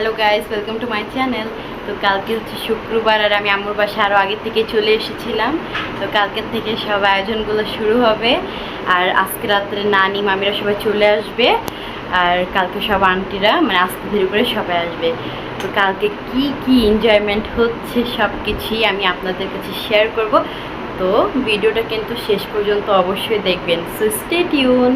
Hello guys welcome to my channel তো কালকে হচ্ছে শুক্রবার আর আমি আম্মুর বাসা আরও আগে থেকে চলে এসেছিলাম। তো কালকের থেকে সব আয়োজনগুলো শুরু হবে। আর আজকে রাত্রে নানি, মামিরা সবাই চলে আসবে। আর কালকে সব আন্টিরা মানে আজকে ধীরে করে সবাই আসবে। তো কালকে কি কি এনজয়মেন্ট হচ্ছে সব কিছুই আমি আপনাদের কাছে শেয়ার করব। তো ভিডিওটা কিন্তু শেষ পর্যন্ত অবশ্যই দেখবেন। সো স্টে টিউন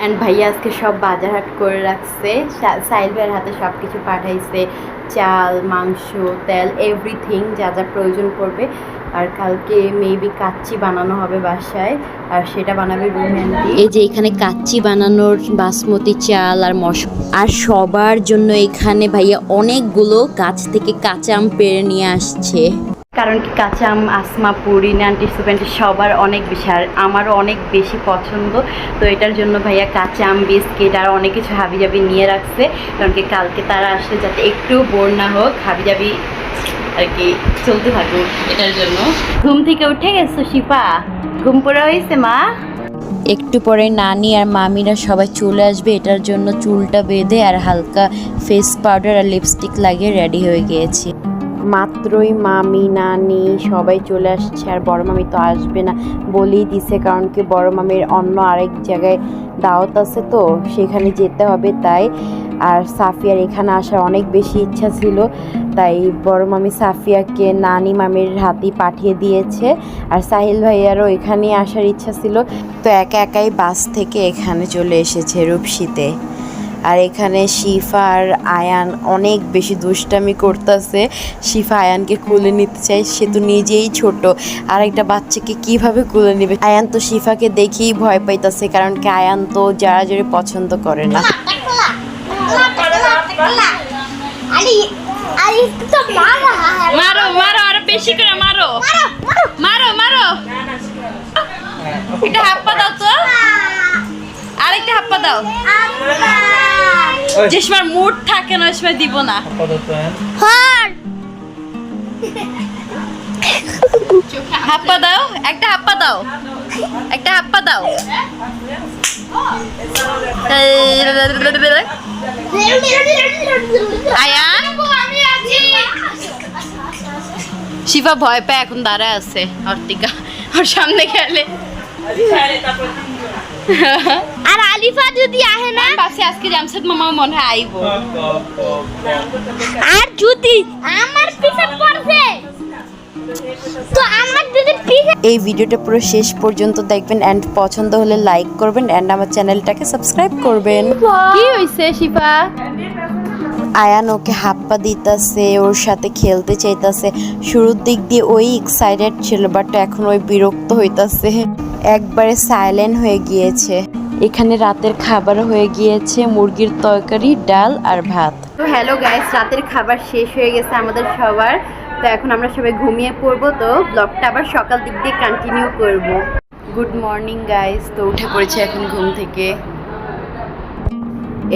অ্যান্ড ভাইয়া আজকে সব বাজার হাট করে রাখছে। সা- সাহিল ভাইয়ের হাতে সব কিছু পাঠাইছে। চাল, মাংস, তেল এভরিথিং যা যা প্রয়োজন পড়বে। আর কালকে মেবি কাচ্চি বানানো হবে বাসায়। আর সেটা বানাবে এই যে এখানে কাচ্চি বানানোর বাসমতি চাল আর মশ, আর সবার জন্য এখানে ভাইয়া অনেকগুলো গাছ থেকে কাঁচা আম পেরে নিয়ে আসছে। কারণ কি কাঁচা আম আসমা, পুরি, নান্টি, সুপেন্টি সবার অনেক বেশি, আর আমারও অনেক বেশি পছন্দ। তো এটার জন্য ভাইয়া কাঁচা আম বিস্কিট আর অনেক কিছু হাবি জাবি নিয়ে রাখছে। কারণ কি কালকে তারা আসলে যাতে একটু বোর না হোক হাবি জাবি আর কি চলতে থাকুক এটার জন্য। ঘুম থেকে উঠে গেছো শিপা? ঘুম পড়ে হয়েছে, মা? একটু পরে নানি আর মামিরা সবাই চলে আসবে, এটার জন্য চুলটা বেঁধে আর হালকা ফেস পাউডার আর লিপস্টিক লাগিয়ে রেডি হয়ে গিয়েছি। মাত্রই মামি, নানি সবাই চলে আসছে আর বড় মামি তো আসবে না বলেই দিছে কারণ কি বড় মামির অন্য আরেক জায়গায় দাওয়াত আছে তো, সেখানে যেতে হবে তাই। আর সাফিয়ার এখানে আসার অনেক বেশি ইচ্ছা ছিল, তাই বড় মামি সাফিয়াকে নানি মামির হাতেই পাঠিয়ে দিয়েছে আর সাহিল ভাইয়ারও এখানে আসার ইচ্ছা ছিল। তো একা একাই বাস থেকে এখানে চলে এসেছে রূপসীতে। আর এখানে শিফা আর আয়ান অনেক বেশি দুষ্টামি করতেছে। শিফা আয়ানকে কুলে নিতে চায় সে তো নিজেই ছোট। আর একটা বাচ্চাকে কীভাবে কুলে নেবে? আয়ান তো শিফাকে দেখেই ভয় পাইতেছে কারণ কি আয়ান তো যারা জোরে পছন্দ করে না। আরে আরে তো মারা মারো মারো আরও বেশি করে মারো। মারো মারো। একটা হাপ্পা দাও তো। আরেকটা হাপ্পা দাও। যে সময় মুড থাকে না ওই সময় দিব না। হর! হাপ্পা দাও একটা হাপ্পা দাও। একটা হাপ্পা দাও। আয়ান শিফা ভয় পায় এখন দাঁড়ায় আছে অর্তিকা। ওর সামনে গেলে আলিফা যদি আহে না ভাবছি আজকে জামশেদ মামা মনে হয় আইব। আর যদি আমার পিছে পড়ছে তো আমার যদি পিছে এই ভিডিওটা পুরো শেষ পর্যন্ত দেখবেন অ্যান্ড পছন্দ হলে লাইক করবেন এন্ড আমার চ্যানেলটাকে সাবস্ক্রাইব করবেন। কি হইছে শিফা? আয়ান ওকে হাপ্পা দিতেছে ওর সাথে খেলতে চাইতেছে। শুরুর দিক দিয়ে ওই এক্সাইটেড ছিল বাট এখন ওই বিরক্ত হইতাছে। একবারে সাইলেন্ট হয়ে গিয়েছে। এখানে রাতের খাবার হয়ে গিয়েছে, মুরগির তরকারি, ডাল আর ভাত। তো হ্যালো গাইস রাতের খাবার শেষ হয়ে গেছে আমাদের সবার। তো এখন আমরা সবাই ঘুমিয়ে পড়ব, তো ব্লগটা আবার সকাল দিক দিয়ে কন্টিনিউ করব। গুড মর্নিং গাইস তো উঠে পড়েছে এখন ঘুম থেকে।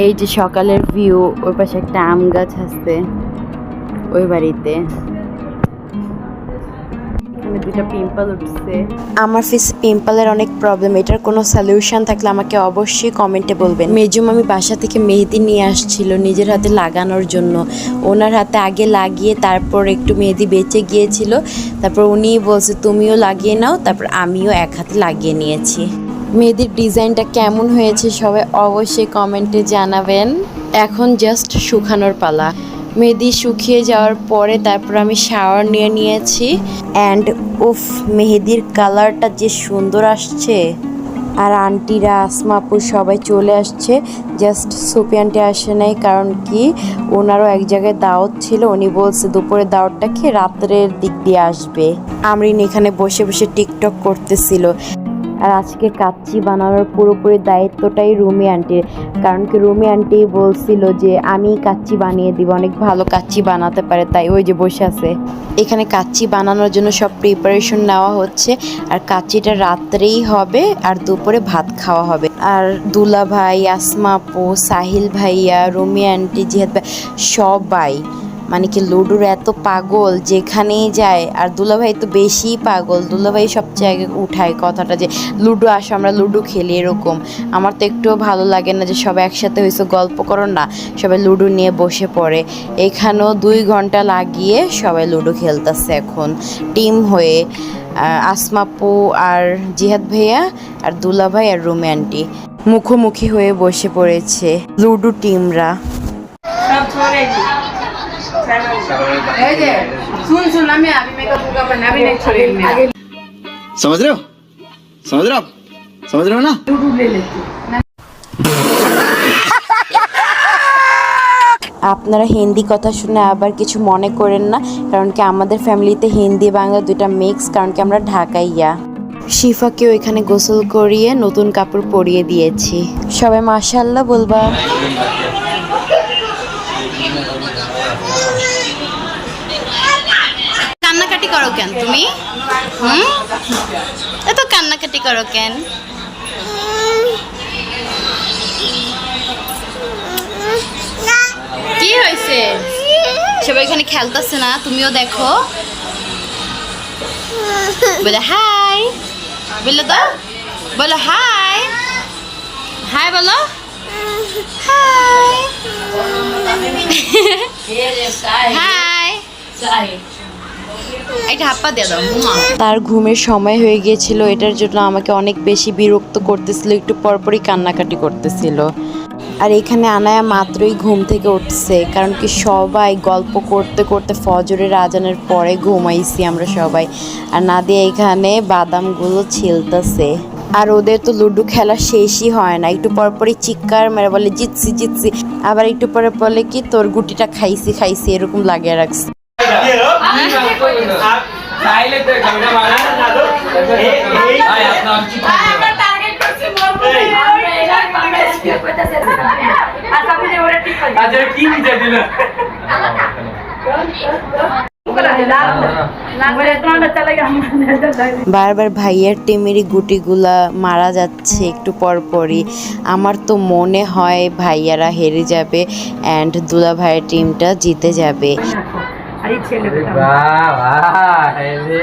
এই যে সকালের ভিউ ওই পাশে একটা আম গাছ আছে, ওই বাড়িতে। এখানে দুটা পিম্পল উঠছে। আমার ফেসে পিম্পলের অনেক প্রবলেম এটার কোনো সলিউশন থাকলে আমাকে অবশ্যই কমেন্টে বলবেন। মেজুম আমি বাসা থেকে মেহেদি নিয়ে আসছিল নিজের হাতে লাগানোর জন্য। ওনার হাতে আগে লাগিয়ে তারপর একটু মেহেদি বেঁচে গিয়েছিল। তারপর উনি বলছে, তুমিও লাগিয়ে নাও। তারপর আমিও এক হাতে লাগিয়ে নিয়েছি। মেহেদির ডিজাইনটা কেমন হয়েছে সবাই অবশ্যই কমেন্টে জানাবেন। এখন জাস্ট শুকানোর পালা। মেহেদি শুকিয়ে যাওয়ার পরে তারপর আমি শাওয়ার নিয়ে নিয়েছি। অ্যান্ড উফ, মেহেদির কালারটা যে সুন্দর আসছে। আর আন্টিরা আসমা সবাই চলে আসছে। জাস্ট সুপি আন্টি আসে নাই কারণ কি, ওনারও এক জায়গায় দাওয়াত ছিল। উনি বলছে দুপুরে দাওয়াতটা খেয়ে রাত্রের দিক দিয়ে আসবে? আমরিন এখানে বসে বসে টিকটক করতেছিল। আর আজকে কাচ্চি বানানোর পুরোপুরি দায়িত্বটাই রুমি আন্টির কারণ কি রুমি আন্টি বলছিল যে, আমি কাচ্চি বানিয়ে দিব, অনেক ভালো কাচ্চি বানাতে পারে। তাই ওই যে বসে আছে। এখানে কাচ্চি বানানোর জন্য সব প্রিপারেশন নেওয়া হচ্ছে। আর কাচ্চিটা রাত্রেই হবে আর দুপুরে ভাত খাওয়া হবে। আর দুলা ভাই আসমা আপু, সাহিল ভাইয়া, রুমি আন্টি জিহাদ ভাই, সবাই মানে কি লুডুর এত পাগল যেখানেই যায়, আর দুলাভাই তো বেশিই পাগল। দুলাভাই সব জায়গায় উঠায় কথাটা যে, লুডো আসো, আমরা লুডো খেলি, এরকম। আমার তো একটুও ভালো লাগে না যে সবাই একসাথে হয়েছে গল্প করো না, সবাই লুডো নিয়ে বসে পড়ে। এখানেও দুই ঘণ্টা লাগিয়ে সবাই লুডো খেলতেছে এখন। টিম হয়ে আসমাপু আর জিহাদ ভাইয়া, আর দুলাভাই আর রুমে আন্টি মুখোমুখি হয়ে বসে পড়েছে লুডো টিমরা। समझ रहे हो समझ रहे हो आप समझ रहे हो ना আপনারা হিন্দি কথা শুনে আবার কিছু মনে করেন না কারণ কি আমাদের ফ্যামিলিতে হিন্দি বাংলা দুইটা মিক্স কারণ কি আমরা ঢাকাইয়া শিফাকেও এখানে গোসল করিয়ে নতুন কাপড় পরিয়ে দিয়েছি সবাই মাশাল্লাহ বলবা করো কেন তুমি? হুম? এত কান্নাকাটি করো কেন? কি হয়েছে? সবাই এখানে খেলতেছে না তুমিও দেখো। বলে হাই। বলল তো বলো হাই। হাই বলো। হাই। হাই। একটা হাপ্পা দিয়ে দাও ঘুমা তার ঘুমের সময় হয়ে গিয়েছিল এটার জন্য আমাকে অনেক বেশি বিরক্ত করতেছিল একটু পরপরই কান্নাকাটি করতেছিল। আর এখানে আনায়া মাত্রই ঘুম থেকে উঠছে কারণ কি সবাই গল্প করতে করতে ফজরের আজানের পরে ঘুমাইছি আমরা সবাই। আর না দিয়ে এখানে বাদামগুলো ছিলতেছে। আর ওদের তো লুডো খেলা শেষই হয় না একটু পর পরপরই চিৎকার মেরে বলে জিতছি জিতছি আবার একটু পরে বলে কি তোর গুটিটা খাইছি খাইছি এরকম লাগিয়ে রাখছে। আচ্ছা কি দিল বারবার ভাইয়ের টিমেরই গুটিগুলা মারা যাচ্ছে একটু পরপরই আমার তো মনে হয় ভাইয়ারা হেরে যাবে অ্যান্ড দুলা ভাইয়ের টিমটা জিতে যাবে। বাহ বাহ এই যে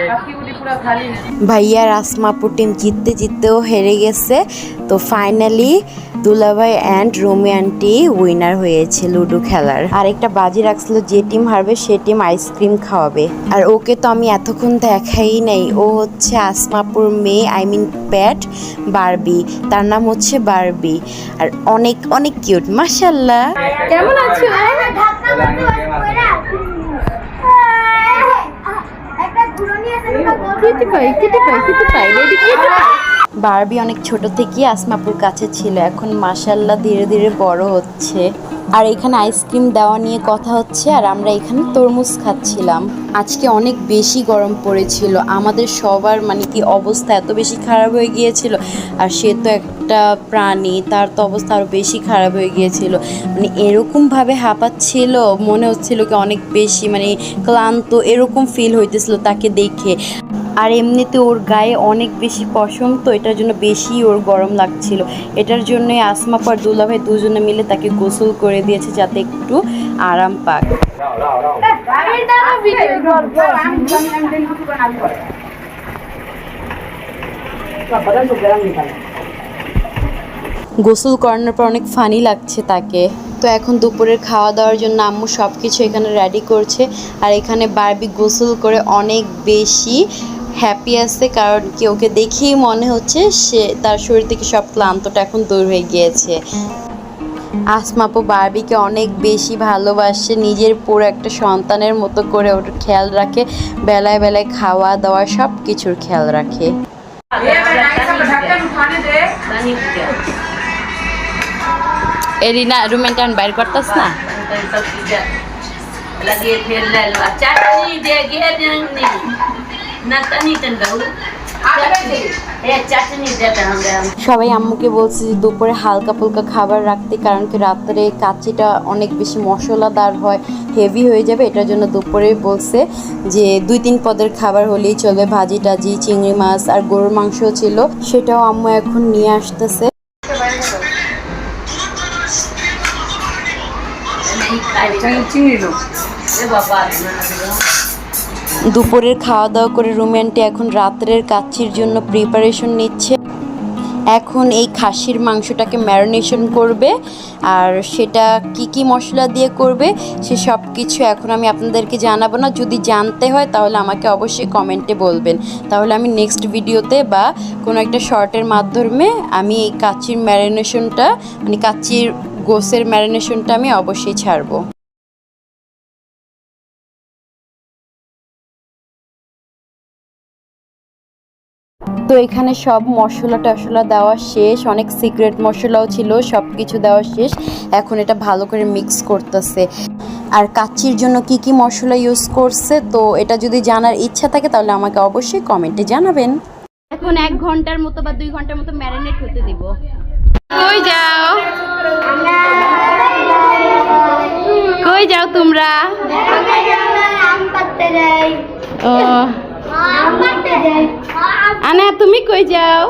ভাইয়ার আসমাপুর টিম জিততে জিততেও হেরে গেছে। তো ফাইনালি দুলাভাই অ্যান্ড রুমি আন্টি উইনার হয়েছে লুডো খেলার। আর একটা বাজি রাখছিল যে টিম হারবে সে টিম আইসক্রিম খাওয়াবে। আর ওকে তো আমি এতক্ষণ দেখাই নাই ও হচ্ছে আসমাপুর মেয়ে আই মিন প্যাট বারবি তার নাম হচ্ছে বারবি আর অনেক অনেক কিউট মাসাল্লাহ কেমন আছো একটা ঘুরনি আছে কিটি বারবি অনেক ছোট থেকেই আসমাপুর কাছে ছিল। এখন মাসাল্লাহ ধীরে ধীরে বড় হচ্ছে। আর এখানে আইসক্রিম দেওয়া নিয়ে কথা হচ্ছে, আর আমরা এখানে তরমুজ খাচ্ছিলাম। আজকে অনেক বেশি গরম পড়েছিল। আমাদের সবার মানে কি অবস্থা এত বেশি খারাপ হয়ে গিয়েছিল, আর সে তো একটা প্রাণী, তার তো অবস্থা আরও বেশি খারাপ হয়ে গিয়েছিল। মানে এরকমভাবে হাঁপাচ্ছিল, মনে হচ্ছিল কি অনেক বেশি মানে ক্লান্ত, এরকম ফিল হইতেছিল তাকে দেখে। আর এমনিতে ওর গায়ে অনেক বেশি পশম, তো এটার জন্য বেশি ওর গরম লাগছিল। এটার জন্যই আসমা পর দুলাভাই দুজনে মিলে তাকে গোসল করে দিয়েছে যাতে একটু আরাম পাক। গোসল করানোর পর অনেক ফানি লাগছে তাকে। তো এখন দুপুরের খাওয়া দাওয়ার জন্য আম্মু সব কিছু এখানে রেডি করছে। আর এখানে বারবি গোসল করে অনেক বেশি হ্যাপি আছে, কারণ কি ওকে দেখেই মনে হচ্ছে সে, তার শরীর থেকে সব ক্লান্তটা এখন দূর হয়ে গিয়েছে। আসমাপু বার্বিকে অনেক বেশি ভালোবাসে, নিজের পুরো একটা সন্তানের মতো করে ওর খেয়াল রাখে, বেলায় বেলায় খাওয়া দাওয়া সব কিছুর খেয়াল রাখে। এরিনা রুমের টান বাইর করতাস না? লাগিয়ে ফেললে আচ্ছা, চাটনি দিয়ে গিয়ে সবাই আম্মুকে বলছে যে দুপুরে হালকা ফুলকা খাবার রাখতে কারণ কি রাত্রে কাচিটা অনেক বেশি মশলাদার হয় হেভি হয়ে যাবে। এটার জন্য দুপুরে বলছে যে দুই তিন পদের খাবার হলেই চলবে ভাজি টাজি চিংড়ি মাছ আর গরুর মাংস ছিল। সেটাও আম্মু এখন নিয়ে আসতেছে। চিংড়ি বাবা দুপুরের খাওয়া দাওয়া করে রুমেন্টি এখন রাত্রের কাচ্চির জন্য প্রিপারেশন নিচ্ছে। এখন এই খাসির মাংসটাকে ম্যারিনেশন করবে আর সেটা কি কি মশলা দিয়ে করবে সে সব কিছু এখন আমি আপনাদেরকে জানাব না। যদি জানতে হয় তাহলে আমাকে অবশ্যই কমেন্টে বলবেন। তাহলে আমি নেক্সট ভিডিওতে বা কোনো একটা শর্টের মাধ্যমে আমি এই কাচ্চির ম্যারিনেশনটা মানে কাচ্চির গোসের ম্যারিনেশনটা আমি অবশ্যই ছাড়বো। তো এখানে সব মশলা টশলা দেওয়া শেষ অনেক সিক্রেট মশলাও ছিল সব কিছু দেওয়া শেষ। এখন এটা ভালো করে মিক্স করতেছে। আর কাচ্চির জন্য কি কি মশলা ইউজ করছে তো এটা যদি জানার ইচ্ছা থাকে তাহলে আমাকে অবশ্যই কমেন্টে জানাবেন। এখন এক ঘণ্টার মতো বা দুই ঘণ্টার মতো ম্যারিনেট হতে দিব। কই যাও? কই যাও তোমরা? আম পাততে যাই। ও। আম পাততে যাই। আনা তুমি কই যাও?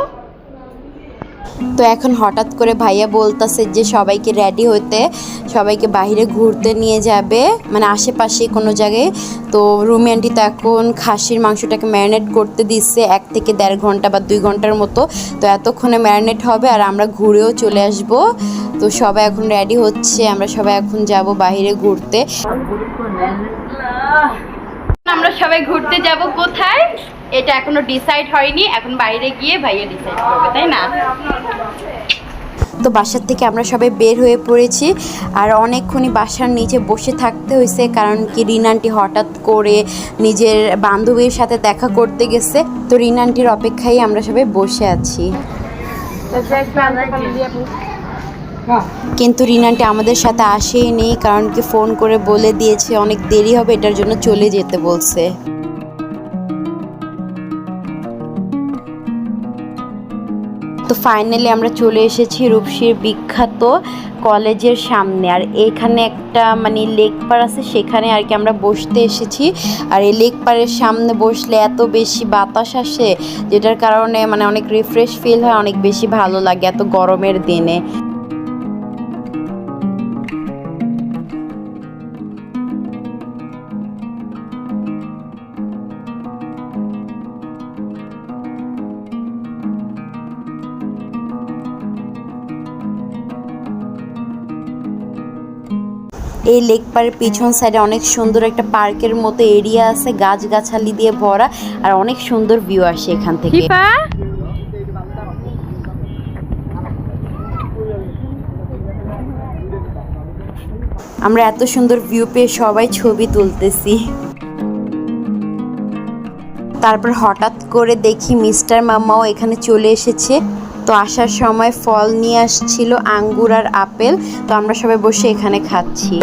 তো এখন হঠাৎ করে ভাইয়া বলতেছে যে সবাইকে রেডি হতে সবাইকে বাইরে ঘুরতে নিয়ে যাবে মানে আশেপাশে কোনো জায়গায়। তো রুমি আন্টি তো এখন খাসির মাংসটাকে ম্যারিনেট করতে দিচ্ছে এক থেকে দেড় ঘণ্টা বা দুই ঘণ্টার মতো। তো এতক্ষণে ম্যারিনেট হবে আর আমরা ঘুরেও চলে আসব। তো সবাই এখন রেডি হচ্ছে আমরা সবাই এখন যাব বাইরে ঘুরতে। আমরা সবাই ঘুরতে যাব কোথায়? এটা এখনও ডিসাইড হয়নি এখন বাইরে গিয়ে ভাইয়া ডিসাইড করবে তাই না? তো বাসার থেকে আমরা সবাই বের হয়ে পড়েছি আর অনেকক্ষণই বাসার নিচে বসে থাকতে হয়েছে কারণ কি রিনান্টি হঠাৎ করে নিজের বান্ধবীর সাথে দেখা করতে গেছে। তো রিনান্টির অপেক্ষায় আমরা সবাই বসে আছি। কিন্তু রিনান্টি আমাদের সাথে আসেই নেই কারণ কি ফোন করে বলে দিয়েছে অনেক দেরি হবে এটার জন্য চলে যেতে বলছে। তো ফাইনালি আমরা চলে এসেছি রূপসীর বিখ্যাত কলেজের সামনে। আর এখানে একটা মানে লেক পার আছে, সেখানে আর কি আমরা বসতে এসেছি। আর এই লেক পারের সামনে বসলে এত বেশি বাতাস আসে, যেটার কারণে মানে অনেক রিফ্রেশ ফিল হয়, অনেক বেশি ভালো লাগে এত গরমের দিনে। এই লেক পাড়ের পিছন সাইডে অনেক সুন্দর একটা পার্কের মতো এরিয়া আছে গাছগাছালি দিয়ে ভরা আর অনেক সুন্দর ভিউ আসে এখান থেকে। আমরা এত সুন্দর ভিউ পেয়ে সবাই ছবি তুলতেছি। তারপর হঠাৎ করে দেখি মিস্টার মামাও এখানে চলে এসেছে। তো আসার সময় ফল নিয়ে আসছিল আঙ্গুর আর আপেল, তো আমরা সবাই বসে এখানে খাচ্ছি।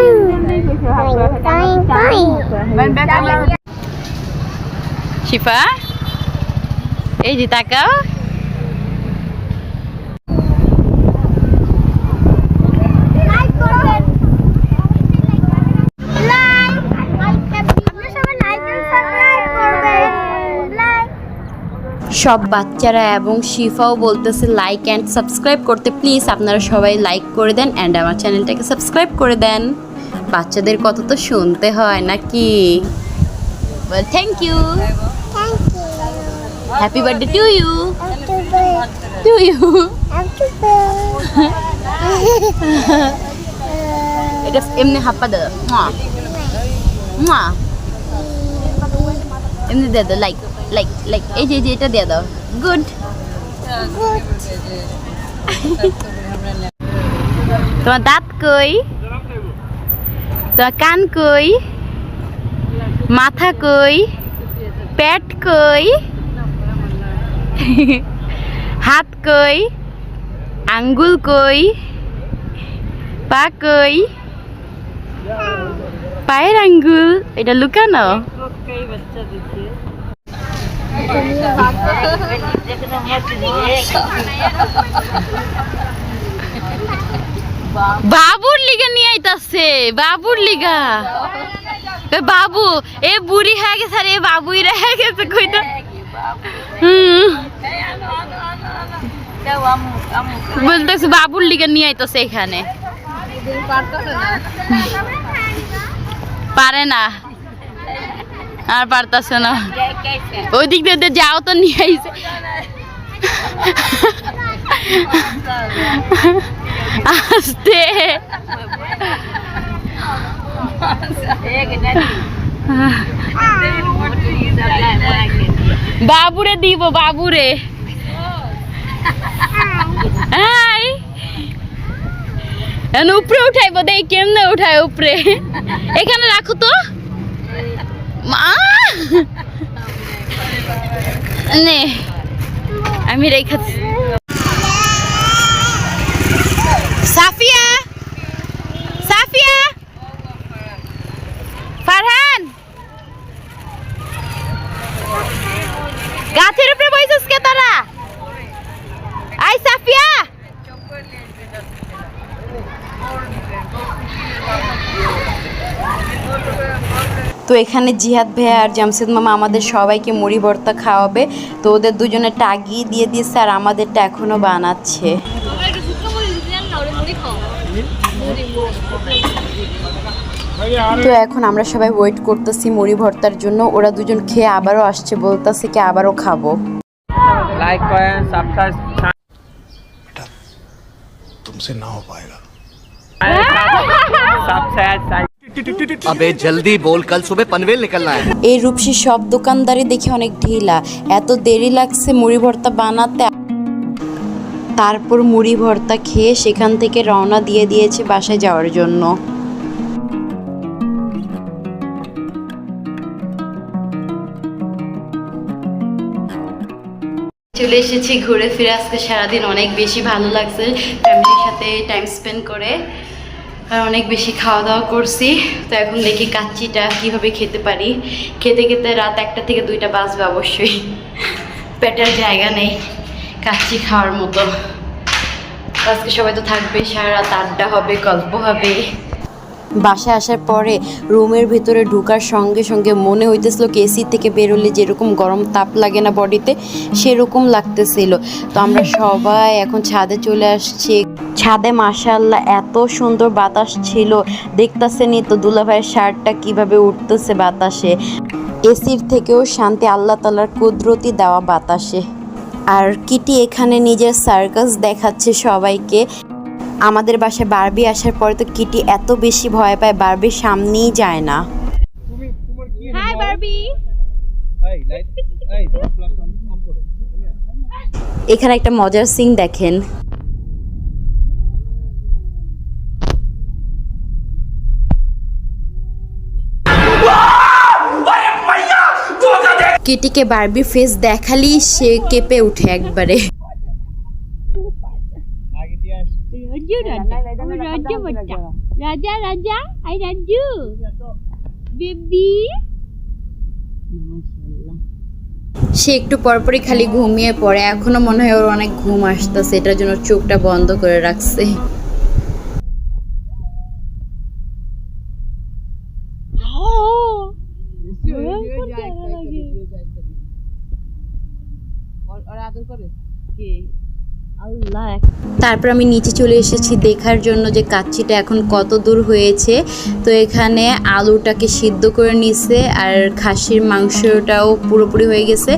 শিফা, এই যে তাকাও লাইক করবেন লাইক আপনারা সবাই লাইক এন্ড সাবস্ক্রাইব করবেন লাইক সব বাচ্চারা এবং শিফাও বলতেছে লাইক অ্যান্ড সাবস্ক্রাইব করতে। প্লিজ আপনারা সবাই লাইক করে দেন অ্যান্ড আমার চ্যানেলটাকে সাবস্ক্রাইব করে দেন। বাচ্চাদের কথা তো শুনতে হয় নাকি? Thank you happy birthday to you to you এটা এমনি হাপ্পা দাদা এমনি দাদা লাইক লাইক লাইক এই যে যে এটা দিয়ে দাও। গুড তোমার দাঁত কই? তোমার কান কই? মাথা কই? পেট কই? হাত কই? আঙ্গুল কই? পা কই? পায়ের আঙ্গুল। এটা লুকানো? বাবুর লিগা নিয়ে আইতাছে বাবুর লিগা। এ বাবু এ বুড়ি হয়ে গেছে আর এ বাবুই রেহে গেছে কইতা। হুম। বলতেছে বাবুর লিগা নিয়ে আইতাছে এখানে। পারে না। আর পারতাছে না। ওই দিক দিয়ে যাও তো নিয়ে আইছে। আস্তে। বাবুরে দিব, বাবুরে। উপরে উঠাইব দেখ কেমনে উঠায় উপরে। এখানে রাখো তো। মা নে আমি রেখাচ্ছি সাফিয়া সাফিয়া ফারহান গাছের উপরে বইছিস কে তারা আই সাফিয়া তো এখানে জিহাদ ভাইয়া আর জামশেদ মামা আমাদের সবাইকে মুড়ি ভর্তা খাওয়াবে তো ওদের দুজনে টাগিয়ে দিয়ে দিয়েছে আর আমাদেরটা এখনো বানাচ্ছে তো এখন আমরা সবাই ওয়েট করতেছি মুড়ি ভর্তার জন্য ওরা দুজন খেয়ে আবারও আসছে বলতেছে কি আবারও খাবো লাইক করেন সাবস্ক্রাইব तुमसे ना हो पाएगा আবে জলদি বল কাল সুবে পনভেল নিকলনা হ্যায় এই রূপসী সব দোকানদারি দেখে অনেক ঢিলা। এত দেরি লাগছে মুড়ি ভর্তা বানাতে। তারপর মুড়ি ভর্তা খেয়ে সেখান থেকে রওনা দিয়ে দিয়েছে বাসায় যাওয়ার জন্য। চলে এসেছি ঘুরে ফিরে। আজকে সারাদিন অনেক বেশি ভালো লাগছে। ফ্যামিলির সাথে টাইম স্পেন্ড করে। আর অনেক বেশি খাওয়া দাওয়া করছি। তো এখন দেখি কাচ্চিটা কীভাবে খেতে পারি। খেতে খেতে রাত একটা থেকে দুইটা বাজবে অবশ্যই। পেটের জায়গা নেই কাচ্চি খাওয়ার মতো। আজকে সবাই তো থাকবে, সারা রাত আড্ডা হবে, গল্প হবে। বাসায় আসার পরে রুমের ভিতরে ঢোকার সঙ্গে সঙ্গে মনে হইতেছিল কি এসি থেকে বেরোলে যেরকম গরম তাপ লাগে না বডিতে সেরকম লাগতেছিল। তো আমরা সবাই এখন ছাদে চলে আসছি। ছাদে মাশাল্লাহ এত সুন্দর বাতাস ছিল। দেখতেছেনি তো দুলাভাইয়ের শার্টটা কীভাবে উঠতেছে বাতাসে। এসির থেকেও শান্তি আল্লাহ তালার কুদরতি দেওয়া বাতাসে। আর কিটি এখানে নিজের সার্কাস দেখাচ্ছে সবাইকে। আমাদের বাসায় বারবি আসার পরে তো কিটি এত বেশি ভয় পায় বারবির সামনেই যায় না। Hi Barbie. এখানে একটা মজার সিং দেখেন। কিটিকে বারবি ফেস দেখালি সে কেঁপে উঠে একবারে। রাজা রাজা আই রাজু বেবি সে একটু পরপরই খালি ঘুমিয়ে পড়ে। এখনও মনে হয় ওর অনেক ঘুম আসতেছে। এটার জন্য চোখটা বন্ধ করে রাখছে। তারপর আমি নিচে চলে এসেছি দেখার জন্য যে কাচ্চিটা এখন কত দূর হয়েছে। তো এখানে আলুটাকে সিদ্ধ করে নিছে আর খাসির মাংসটাও পুরোপুরি হয়ে গেছে।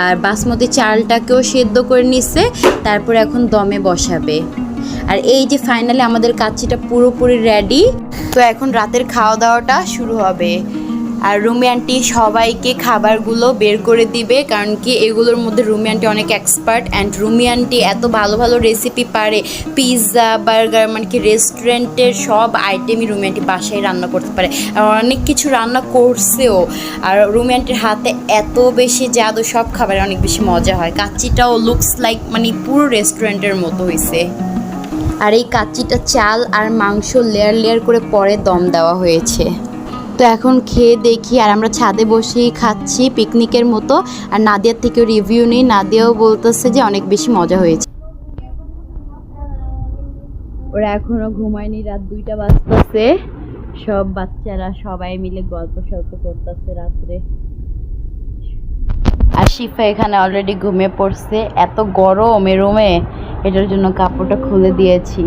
আর বাসমতি চালটাকেও সিদ্ধ করে নিছে, তারপর এখন দমে বসাবে। আর এই যে ফাইনালি আমাদের কাচ্চিটা পুরোপুরি রেডি তো এখন রাতের খাওয়া দাওয়াটা শুরু হবে। আর রুমি আন্টি সবাইকে খাবারগুলো বের করে দিবে, কারণ কি এগুলোর মধ্যে রুমি আন্টি অনেক এক্সপার্ট অ্যান্ড রুমি আন্টি এত ভালো ভালো রেসিপি পারে। পিৎজা বার্গার মানে কি রেস্টুরেন্টের সব আইটেমই রুমি আন্টি বাসায় রান্না করতে পারে। আর অনেক কিছু রান্না করছেও। আর রুমি আন্টির হাতে এত বেশি জাদু, সব খাবারে অনেক বেশি মজা হয়। কাচ্চিটাও লুকস লাইক মানে পুরো রেস্টুরেন্টের মতো হয়েছে আর এই কাচ্চিটা চাল আর মাংস লেয়ার লেয়ার করে পরে দম দেওয়া হয়েছে। তো এখন খেয়ে দেখি আর আমরা ছাদে বসেই খাচ্ছি পিকনিকের মতো। আর নাদিয়ার থেকেও রিভিউ নেই। নাদিয়াও বলতেছে যে অনেক বেশি মজা হয়েছে। ওরা এখনও ঘুমায়নি রাত দুইটা বাজতেছে। সব বাচ্চারা সবাই মিলে গল্প সল্প করতেছে রাত্রে। আর শিফা এখানে অলরেডি ঘুমিয়ে পড়ছে। এত গরম এ রুমে এটার জন্য কাপড়টা খুলে দিয়েছি।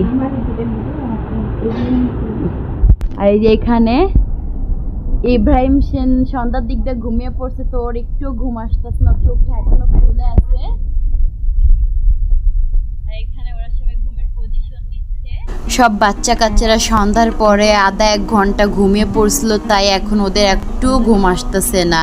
আর এই যে এখানে ইব্রাহিম সেন সন্ধ্যার দিক দিয়ে ঘুমিয়ে পড়ছে, তো ওর একটু ঘুম আসতেছে না চোখটা এখনও খুলে আছে। এখানে ওরা সবাই সব বাচ্চা কাচ্চারা সন্ধ্যার পরে আধা এক ঘণ্টা ঘুমিয়ে পড়ছিল, তাই এখন ওদের একটু ঘুম আসতেছে না।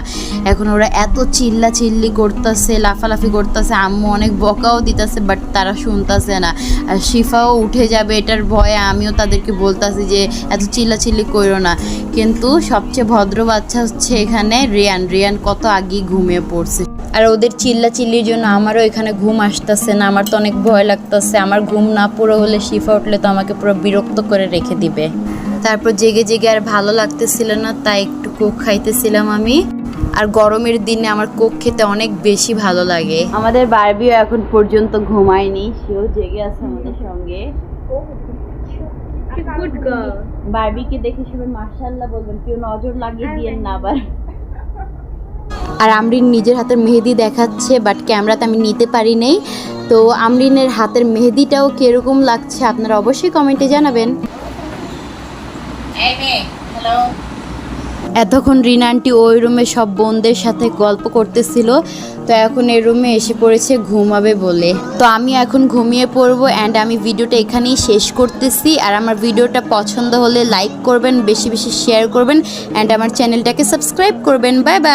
এখন ওরা এত চিল্লা চিল্লি করতেছে, লাফালাফি করতেছে, আম্মু অনেক বকাও দিতেছে বাট তারা শুনতেছে না। আর শিফাও উঠে যাবে, এটার ভয়ে আমিও তাদেরকে বলতাছি যে, এত চিল্লা চিল্লি করো না। কিন্তু সবচেয়ে ভদ্র বাচ্চা হচ্ছে এখানে রিয়ান। রিয়ান কত আগেই ঘুমিয়ে পড়ছে। আর ওদের চিল্লা চিল্লির জন্য আমারও এখানে ঘুম আসতেছে না, আমার তো অনেক ভয় লাগতেছে। আমার ঘুম না পুরো হলে শিফা উঠলে তো আমাকে পুরো বিরক্ত করে রেখে দিবে। তারপর জেগে জেগে আর ভালো লাগতেছিল না, তাই একটু কোক খাইতেছিলাম আমি। আর গরমের দিনে আমার কোক খেতে অনেক বেশি ভালো লাগে। আমাদের বারবিও এখন পর্যন্ত ঘুমায়নি, সেও জেগে আছে আমাদের সঙ্গে। বারবিকে দেখে সবাই মার্শাল্লাহ বলবেন কেউ নজর লাগিয়ে দিয়েন না আবার। আর আমরিন নিজের হাতের মেহেদি দেখাচ্ছে বাট ক্যামেরাতে আমি নিতে পারি নাই। তো আমরিনের হাতের মেহেদিটাও কীরকম লাগছে আপনারা অবশ্যই কমেন্টে জানাবেন। এতক্ষণ রিনা আন্টি ওই রুমে সব বোনদের সাথে গল্প করতেছিল, তো এখন এই রুমে এসে পড়েছে ঘুমাবে বলে। তো আমি এখন ঘুমিয়ে পড়ব অ্যান্ড আমি ভিডিওটা এখানেই শেষ করতেছি। আর আমার ভিডিওটা পছন্দ হলে লাইক করবেন, বেশি বেশি শেয়ার করবেন অ্যান্ড আমার চ্যানেলটাকে সাবস্ক্রাইব করবেন। Bye bye